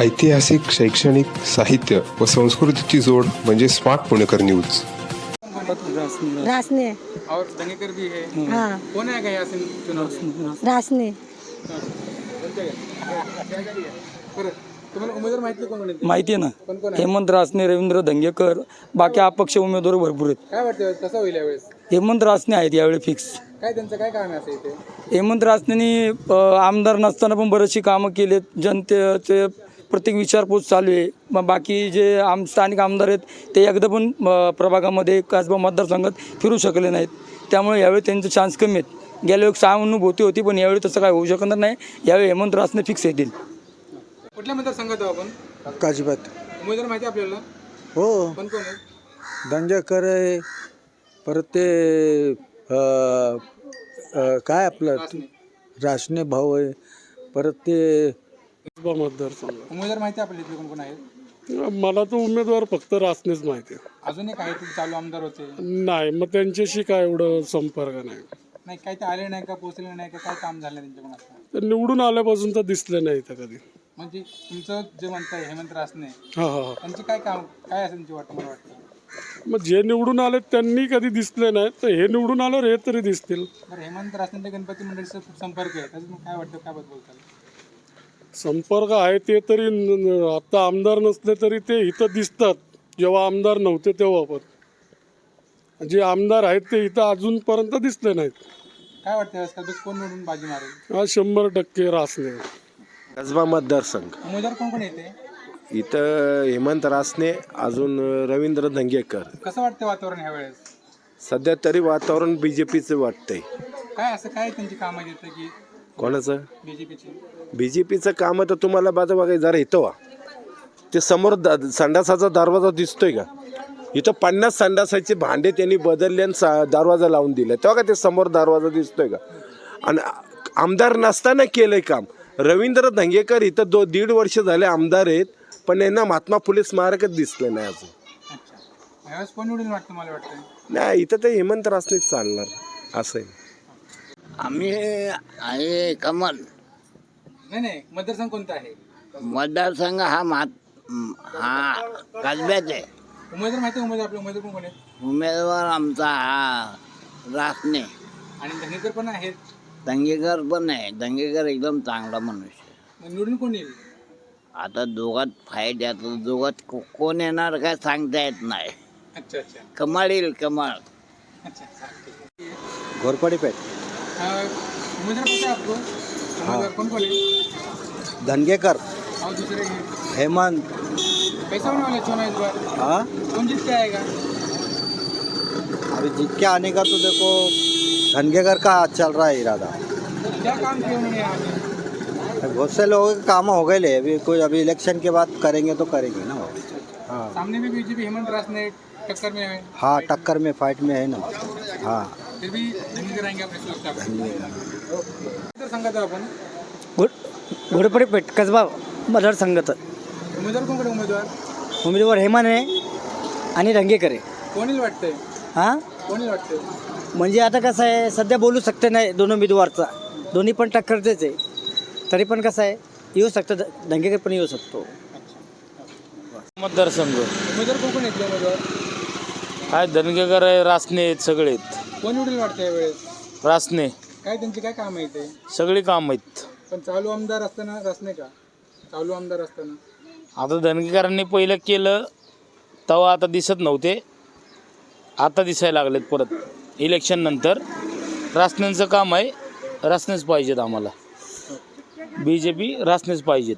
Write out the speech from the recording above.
ऐतिहासिक शैक्षणिक साहित्य व संस्कृतीची जोड म्हणजे स्मार्ट पुणेकर न्यूज. रासने. और दंगेकर भी है. हाँ. कौन आएगा यहाँ से चुनाव? रासने. माहिती आहे कोण कोण आहेत? माहिती आहे कोण कोण ना? हेमंत रासने रवींद्र धंगेकर बाकी अपक्ष उमेदवार भरपूर आहेत. काय वाटतं कसं होईल यावेळेस? हेमंत रासने आहेत यावेळी फिक्स काय त्यांचं काय काम आहे हेमंत रासनेनी अ, आमदार नसताना पण बरेचशी कामं केलेत. जनतेचे प्रत्येक विचारपूस चालू आहे. मग बाकी जे आम स्थानिक आमदार आहेत ते एकदा पण प्रभागामध्ये कसबा मतदारसंघात फिरू शकले नाहीत. त्यामुळे यावेळी त्यांचे चान्स कमी आहेत. गेल्या वेळी सहानुभूती होती पण यावेळी तसं काय होऊ शकणार नाही. यावेळी हेमंत रासने फिक्स येतील. कुठल्या मतदारसंघात आपण? काजीबात उमेदवार माहिती आहे आपल्याला? हो. कोण दंगेकर आहे परत ते काय आपलं? राशने भाऊ आहे परत ते मतदारसंघ. उमेदवार माहिती आहे आपल्या इथले कोण कोण आहेत? मला तो उमेदवार फक्त रासनेच माहिती आहे. अजून एक आहे ते चालू आमदार होते. नाही मग त्यांच्याशी काय एवढं संपर्क नाही. नाही काय ते आले नाही का पोहोचले नाही का काय काम झालं नाही त्यांच्याकडून तर निवडून आल्यापासून तर दिसले नाही तर कधी. म्हणजे तुमचं जे म्हणताय हेमंत रासने हा हा हा. त्यांची काय काम काय असेल त्यांची वाटतं मला वाटतं? मग जे निवडून आले त्यांनी कधी दिसले नाही तर हे निवडून आल्यावर हे तरी दिसतील. बरं हेमंत रासने गणपती मंडळीचा खूप संपर्क आहे. त्याच्यात मग काय वाटतं काय बद्दल बोलताल? संपर्क आहे ते तरी आता आमदार नसले तरी ते इथं दिसतात. जेव्हा आमदार नव्हते तेव्हा पण जे आमदार आहेत ते इथं अजूनपर्यंत दिसले नाहीत. काय वाटतं यावेळेस कधी कोण निवडून बाजी मारेल? हा शंभर टक्के रासने. कसबा मतदारसंघ उमेदवार कोण कोण येते? इथं हेमंत रासने अजून रवींद्र धंगेकर. कसं वाटतं वातावरण ह्या वेळेस सध्या तरी वातावरण बी जे पीचं वाटतंय. काय असं काय त्यांची कामं येतं की कोणाचं? बीजेपीची. बी जे पीचं काम तर तुम्हाला बाजू बघा जरा इथं वा. ते समोर द संडासाचा दरवाजा दिसतोय का? इथं पन्नास संडासाचे भांडे त्यांनी बदलले आणि सा- दरवाजा लावून दिले. तेव्हा का ते समोर दरवाजा दिसतोय का? आणि आमदार नसताना केलंय काम. रवींद्र धंगेकर इथं दो दीड वर्ष झाले आमदार आहेत पण यांना महात्मा फुले स्मारकच दिसलं नाही अजून. नाही इथं तर हेमंत रासनेच चालणार. असं आहे. आम्ही आहे कमल. नाही नाही मतदारसंघ कोणता आहे? मतदारसंघ हा मात हा कसब्याच आहे. उमेदवार माहिती आहे उमेदवार आपले? उमेदवार कोण कोण आहेत? उमेदवार आमचा हा रासने. आणि धंगेकर पण आहेत? दंगेकर पण आहे. दंगेकर एकदम चांगला मनुष्य आहे. मग निवडून कोण येईल? आता दोघात फाईट आहे. दोघात को- कोण येणार काय सांगता येत नाही. अच्छा अच्छा. कमाल येईल कमाल अच्छा ठीक कोणता आहे आपको। उमेदवार कौन कौन है? धनगेकर और दूसरे हेमंत। कैसा होने वाला चुनाव इस बार। हाँ। कौन जीत के आएगा? अभी जीत के आने का तो देखो धनगेकर का चल रहा है इरादा। क्या काम किए उन्होंने यहाँ बहुत से लोगों के काम हो गए ले अभी कोई अभी इलेक्शन के बाद करेंगे तो करेंगे ना वो। हाँ। सामने भी बीजेपी हेमंत रास ने टक्कर में है। हाँ टक्कर में फाइट में है ना। हाँ। फिर भी सुरक्षा पर सांगत आपण घोडपडी पेठ कसबा मतदारसंघात उमेदवार कोणकडे उमेदवार उमेदवार हेमान आहे आणि रंगेकर आहे कोणी वाटतंय? हां? कोणी वाटतंय? म्हणजे आता कसं आहे सध्या बोलू शकते नाही दोन उमेदवारचा दोन्ही पण टक्करचेच आहे. तरी पण कसं आहे येऊ शकतं द- दंगेकर पण येऊ शकतो. मतदारसंघ. उमेदवार कोण कोण येतले उमेदवार? काय धनगेकर आहे रासने आहेत सगळे आहेत. कोण निवडून वाटतं यावेळेस? रासने. काय त्यांची काय काम आहे ते सगळी काम आहेत. पण चालू आमदार असताना रसने का? चालू आमदार असताना. आता धनगेकरांनी पहिलं केलं तेव्हा आता दिसत नव्हते. आता दिसायला लागलेत परत. इलेक्शन नंतर रासनेंचं काम आहे. रासनेच पाहिजेत आम्हाला. बी जे पी रासनेच पाहिजेत.